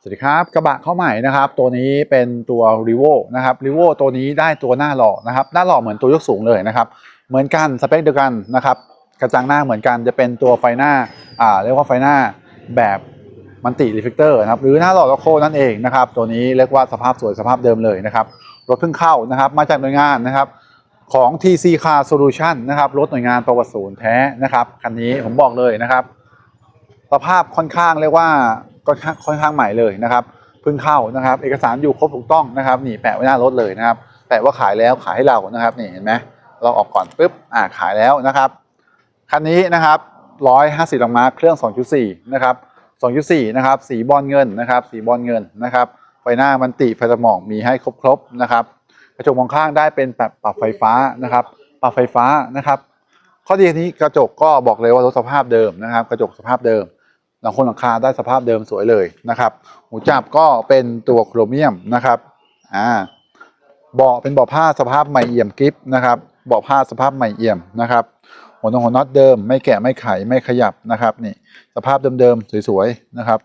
สวัสดีครับกระบะเข้าใหม่นะครับ ตัวนี้เป็นตัว r ีโวนะครับ r ีโวตัวนี้ได้ตัวหน้าหล่อนะครับ หน้าหล่อเหมือนตัวยกสูงเลยนะครับ เหมือนกันสเปคเดียวกันนะครับ กระจังหน้าเหมือนกันจะเป็นตัวไฟหน้าอ่าเรียกว่าไฟหน้าแบบมันติรีเฟกเตอร์นะครับหรือหน้าหล่อโลโก้นั่นเองนะครับ ตัวนี้เรียกว่าสภาพสวยสภาพเดิมเลยนะครับรถเพิ่งเข้านะครับมาจากหน่วยงานนะครับของ TC Car Solution นะครับรถหน่วยงานประวัติศูนย์แท้นะครับคันนี้ผมบอกเลยนะครับ สภาพค่อนข้างเรียกว่า ค่อนข้างค่อนข้างใหม่เลยนะครับเพิ่งเข้านะครับ เอกสารอยู่ครบถูกต้องนะครับนี่แปะไว้หน้ารถเลยนะครับแปะว่าขายแล้วขายให้เรานะครับนี่เห็นไหมเราออกก่อนปุ๊บอ่าขายแล้วนะครับคันนี้นะครับ150แรงม้าเครื่อง 2.4 นะครับ 2.4 นะครับ สีบอลเงินนะครับ สีบอลเงินนะครับ ไฟหน้ามันติไฟสมองมีให้ครบๆนะครับ กระจกมองข้างได้เป็นแบบปรับไฟฟ้านะครับ ปรับไฟฟ้านะครับ ข้อดีนี้กระจกก็บอกเลยว่ารถสภาพเดิมนะครับ กระจกสภาพเดิม หลังคนหลังคาได้สภาพเดิมสวยเลยนะครับ หูจับก็เป็นตัวโครเมียมนะครับอ่าเบาะเป็นเบาะผ้าสภาพใหม่เอี่ยมกริฟนะครับเบาะผ้าสภาพใหม่เอี่ยมนะครับหัวนงหัวน็อตเดิม ไม่แกะไม่ไขไม่ขยับนะครับนี่สภาพเดิมๆสวยๆนะครับ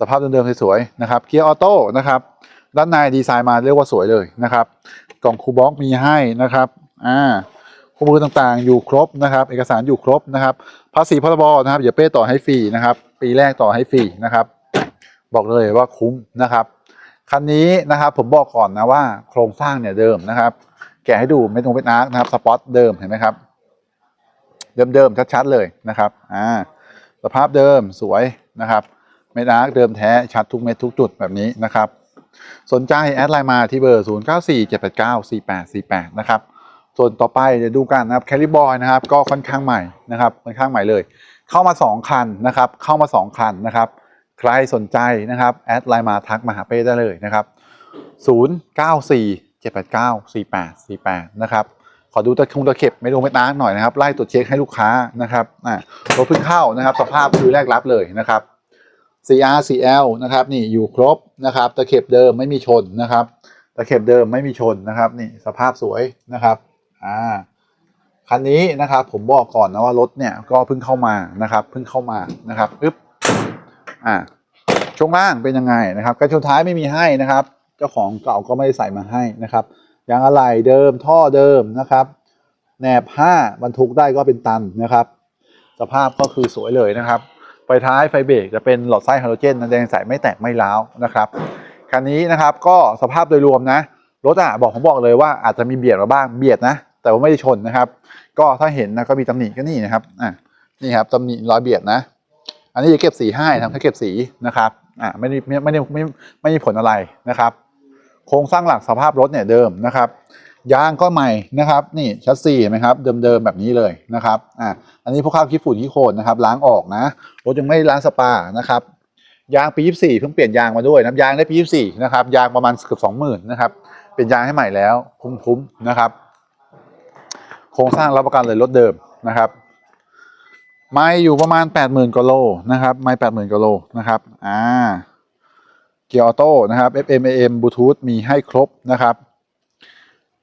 สภาพเดิมๆสวยๆนะครับเกียร์ออโต้นะครับด้านในดีไซน์มาเรียกว่าสวยเลยนะครับ กล่องคูลบ็อกมีให้นะครับอ่าคู่มือต่างๆ อยู่ครบนะครับ เอกสารอยู่ครบนะครับ ภาษีพรบนะครับอย่าเป้ต่อให้ฟรีนะครับ ปีแรกต่อให้ฟรีนะครับ บอกเลยว่าคุ้มนะครับคันนี้นะครับผมบอกก่อนนะว่าโครงสร้างเนี่ยเดิมนะครับ แกะให้ดูไม่ตรงเป็นอาร์คนะครับสปอตเดิมเห็นไหมครับ เดิมๆชัดๆเลยนะครับอ่าสภาพเดิมสวยนะครับเม็ดอาร์คเดิมแท้ชัดทุกเม็ดทุกจุดแบบนี้นะครับ สนใจแอดไลน์มาที่เบอร์ 0 9 4 7 8 9 4 8 4 8 นะครับ ส่วนต่อไปเดี๋ยวดูกันนะครับแคลิบอยนะครับก็ค่อนข้างใหม่นะครับค่อนข้างใหม่เลย เข้ามา 2 คันนะครับ เข้ามา 2 คันนะครับ ใครสนใจนะครับแอดไลน์มาทักมาหาเป้ได้เลยนะครับ 0 9 4 7 8 9 4 8 4 8 นะครับ ขอดูตะคงตะเข็บไม่ดูไม่ตางหน่อยนะครับ ไล่ตรวจเช็คให้ลูกค้านะครับอ่ารถเพิ่งเข้านะครับ สภาพคือแรกรับเลยนะครับ CR CL นะครับนี่อยู่ครบนะครับตะเข็บเดิมไม่มีชนนะครับตะเข็บเดิมไม่มีชนนะครับนี่สภาพสวยนะครับ อ่าคันนี้นะครับผมบอกก่อนนะว่ารถเนี่ยก็เพิ่งเข้ามานะครับเพิ่งเข้ามานะครับปึ๊บอ่าช่วงล่างเป็นยังไงนะครับกระชนท้ายไม่มีให้นะครับ เจ้าของเก่าก็ไม่ได้ใส่มาให้นะครับยางอะไหล่เดิมท่อเดิมนะครับแหนบห้าบรรทุกได้ก็เป็นตันนะครับ สภาพก็คือสวยเลยนะครับ ไฟท้ายไฟเบรกจะเป็นหลอดไส้ฮาโลเจนนะแดงใสไม่แตกไม่ร้าวนะครับคันนี้นะครับก็สภาพโดยรวมนะรถอะบอกผมบอกเลยว่าอาจจะมีเบียดมาบ้างเบียดนะ แต่ว่าไม่ได้ชนนะครับ ก็ถ้าเห็นนะก็มีตำหนิก็นี่นะครับอะนี่ครับตำหนิรอยเบียดนะ อันนี้จะเก็บสีให้ทำแค่เก็บสีนะครับอะไม่ได้ไม่ไม่ได้ไม่ไม่มีผลอะไรนะครับ โครงสร้างหลักสภาพรถเนี่ยเดิมนะครับยางก็ใหม่นะครับนี่ชัสซีเห็นไหมครับเดิมๆแบบนี้เลยนะครับอะอันนี้พวกข้าวขี้ฝุ่นขี้โคลนนะครับล้างออกนะรถยังไม่ล้างสปานะครับยางปี 24 เพิ่งเปลี่ยนยางมาด้วยน้ำยางได้ปี 24 นะครับ ยางประมาณเกือบ 20,000 นะครับ เปลี่ยนยางให้ใหม่แล้วคุ้มๆนะครับ โครงสร้างรับประกันเลยรถเดิมนะครับ ไม่อยู่ประมาณ 80,000กว่าโลนะครับไม่80,000กว่าโลนะครับอ่าเกียร์ออโต้นะครับ FM AM บลูทูธมีให้ครบนะครับ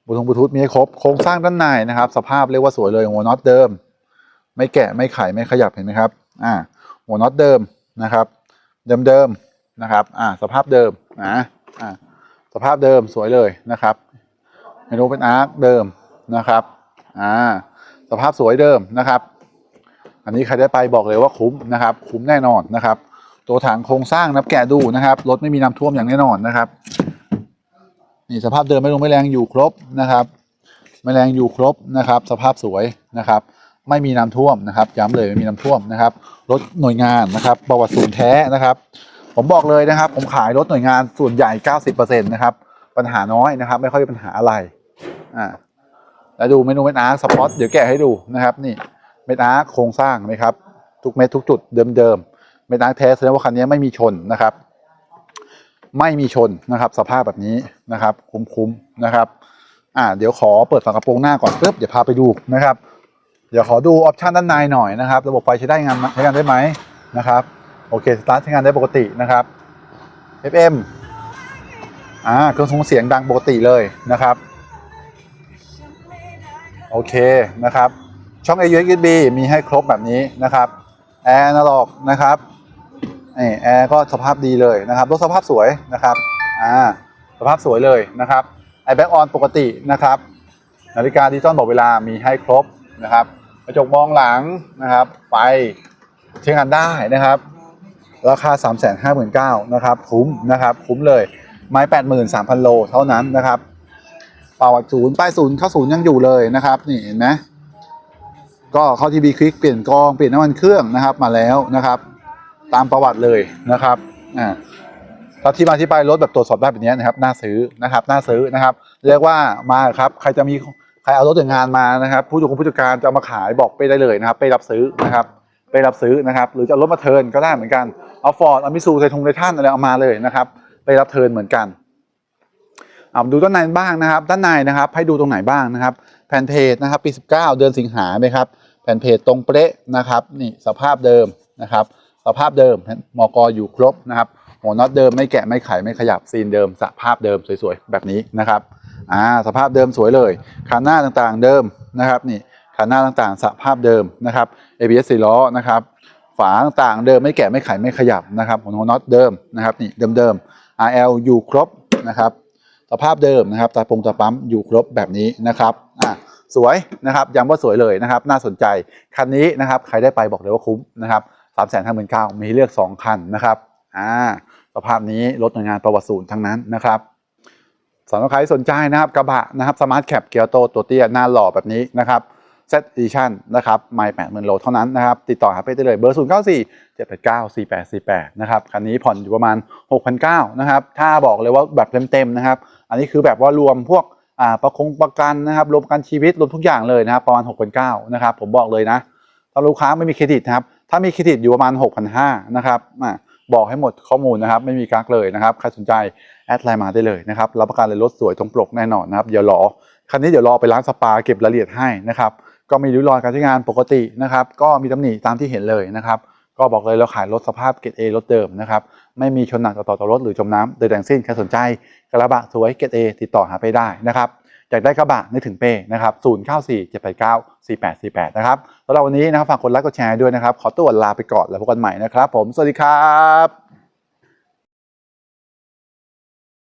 บลูทูธบลูทูธมีให้ครบโครงสร้างด้านในนะครับ สภาพเรียกว่าสวยเลยหัวน็อตเดิม ไม่แกะไม่ไขไม่ขยับเห็นไหมครับอ่าหัวน็อตเดิมนะครับ เดิมๆนะครับอ่าสภาพเดิมนะอ่าสภาพเดิมสวยเลยนะครับเมนูเป็นอาร์คเดิมนะครับ อ่าสภาพสวยเดิมนะครับ อันนี้ใครได้ไปบอกเลยว่าคุ้มนะครับ คุ้มแน่นอนนะครับ ตัวถังโครงสร้างนับแกะดูนะครับรถไม่มีน้ำท่วมอย่างแน่นอนนะครับนี่สภาพเดิมไม่ลงไม่แรงอยู่ครบนะครับไม่แรงอยู่ครบนะครับ สภาพสวยนะครับ ไม่มีน้ำท่วมนะครับย้ำเลยไม่มีน้ำท่วมนะครับรถหน่วยงานนะครับประวัติศูนย์แท้นะครับ ผมบอกเลยนะครับ ผมขายรถหน่วยงานส่วนใหญ่ 90%นะครับปัญหาน้อยนะครับ ไม่ค่อยมีปัญหาอะไรอ่า แล้วดูเมนูเม็ดอาร์สปอตเดี๋ยวแกะให้ดูนะครับ นี่เม็ดอาร์โครงสร้างนะครับ ทุกเม็ดทุกจุดเดิมๆเม็ดอาร์แท้แสดงว่าคันนี้ไม่มีชนนะครับ ไม่มีชนนะครับ สภาพแบบนี้นะครับ คุ้มๆนะครับ อ่า เดี๋ยวขอเปิดฝากระโปรงหน้าก่อนปุ๊บเดี๋ยวพาไปดูนะครับ เดี๋ยวขอดูออปชันด้านในหน่อยนะครับ ระบบไฟใช้ได้งานใช้งานได้ไหมนะครับโอเคสตาร์ทใช้งานได้ปกตินะครับ FM อ่าเครื่องส่งเสียงดังปกติเลยนะครับ โอเคนะครับ ช่อง AUX USB มีให้ครบแบบนี้นะครับแอร์นาล็อกนะครับนี่แอร์ก็สภาพดีเลยนะครับรถสภาพสวยนะครับอ่าสภาพสวยเลยนะครับไอแบ็กออนปกตินะครับ นาฬิกาดิจิตอลบอกเวลามีให้ครบนะครับกระจกมองหลังนะครับไฟใช้งานได้นะครับ ราคา 3 5 9 0 0 0นะครับ คุ้มนะครับ คุ้มเลย ไม้ 83,000 โลเท่านั้นนะครับ เป่าศูนย์ป้ายศูนย์เข้าศูนย์ยังอยู่เลยนะครับ นี่เห็นไหมก็เข้าทีบีคลิกเปลี่ยนกองเปลี่ยนน้ำมันเครื่องนะครับ มาแล้วนะครับ ตามประวัติเลยนะครับอ่าถ้าที่มาที่ไปรถแบบตรวจสอบได้แบบนี้นะครับน่าซื้อนะครับน่าซื้อนะครับ เรียกว่ามาครับใครจะมีใครเอารถจากงานมานะครับ ผู้จัดการผู้จัดการจะมาขายบอกไปได้เลยนะครับ ไปรับซื้อนะครับ ไปรับซื้อนะครับ หรือจะรถมาเทิร์นก็ได้เหมือนกันเอาฟอร์ดเอามิซูไททงไททันอะไรเอามาเลยนะครับ ไปรับเทิร์นเหมือนกัน เอาดูด้านในบ้างนะครับ ด้านในนะครับ ให้ดูตรงไหนบ้างนะครับ แผ่นเพจนะครับปี 19 เดือนสิงหาไหมครับ แผ่นเพจตรงเป๊ะนะครับนี่สภาพเดิมนะครับ สภาพเดิมมกอยู่ครบนะครับหัวน็อตเดิมไม่แกะไม่ไขไม่ขยับซีนเดิม สภาพเดิมสวยๆแบบนี้นะครับอ่าสภาพเดิมสวยเลยขาหน้าต่างๆเดิมนะครับนี่ขาหน้าต่างๆ สภาพเดิมนะครับ ABS 4ล้อนะครับฝาต่างๆเดิมไม่แกะไม่ไขไม่ขยับนะครับหัวน็อตเดิมนะครับนี่เดิมๆ RL อยู่ครบนะครับ สภาพเดิมนะครับตาปงตาปั๊มอยู่ครบแบบนี้นะครับอ่าสวยนะครับย้ำว่าสวยเลยนะครับ น่าสนใจคันนี้นะครับใครได้ไปบอกเลยว่าคุ้มนะครับสามแสนห้าหมื่นเก้ามีเลือกสองคันนะครับอ่าสภาพนี้รถหน่วยงานประวัติศูนย์ทั้งนั้นนะครับสำหรับใครสนใจนะครับกระบะนะครับสมาร์ทแคปเกียร์โตตัวเตี้ยหน้าหล่อแบบนี้นะครับเซตดิชั่นนะครับไม่แปดหมื่นโลเท่านั้นนะครับ ติดต่อหาเป้ได้เลยเบอร์ศูนย์เก้าสี่เจ็ดแปดเก้าสี่แปดสี่แปดนะครับ คันนี้ผ่อนอยู่ประมาณหกพันเก้านะครับ ถ้าบอกเลยว่าแบบเต็ม ๆ นะครับ อันนี้คือแบบว่ารวมพวกอ่าประคงประกันนะครับรวมประกันชีวิตรวมทุกอย่างเลยนะครับประมาณหกพันเก้านะครับผมบอกเลยนะถ้าลูกค้าไม่มีเครดิตนะครับถ้ามีเครดิตอยู่ประมาณหกพันห้านะครับอ่าบอกให้หมดข้อมูลนะครับไม่มีกักเลยนะครับใครสนใจแอดไลน์มาได้เลยนะครับรับประกันเลยรถสวยตรงปกแน่นอนนะครับเดี๋ยวรอคันนี้เดี๋ยวรอไปร้านสปาเก็บรายละเอียดให้นะครับก็มีริ้วรอยการใช้งานปกตินะครับก็มีตำหนิตามที่เห็นเลยนะครับ ก็บอกเลยเราขายรถสภาพเกรดเอรถเดิมนะครับไม่มีชนหนักต่อต่อต่อรถหรือจมน้ำโดยแต่งสิ้นใครสนใจกระบะสวยเกรดเอติดต่อหาไปได้นะครับอยากได้กระบะนึกถึงเป้นะครับ0 9 4 7 8 9 4 8 4 8 นะครับสำหรับวันนี้นะครับฝากกดไลค์กดแชร์ด้วยนะครับ ขอตัวลาไปก่อนแล้วพบกันใหม่นะครับ ผม สวัสดีครับ